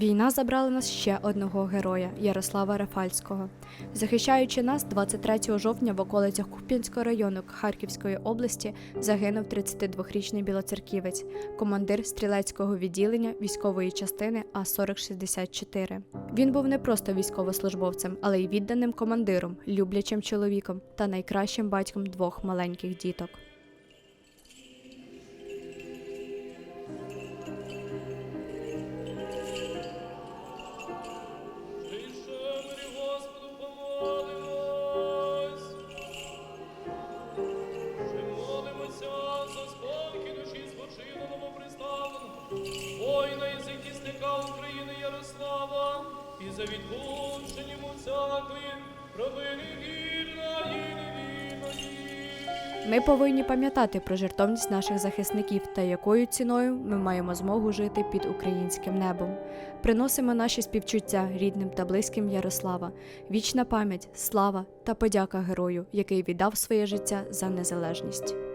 Війна забрала нас ще одного героя Ярослава Рафальського. Захищаючи нас, 23 жовтня в околицях Куп'янського району Харківської області загинув 32-річний білоцерківець, командир стрілецького відділення військової частини А 4064 Він був не просто військовослужбовцем, але й відданим командиром, люблячим чоловіком та найкращим батьком двох маленьких діток. І за відпущення йому всякої провини вільної і. Ми повинні пам'ятати про жертовність наших захисників та якою ціною ми маємо змогу жити під українським небом. Приносимо наші співчуття рідним та близьким Ярослава, вічна пам'ять, слава та подяка герою, який віддав своє життя за незалежність.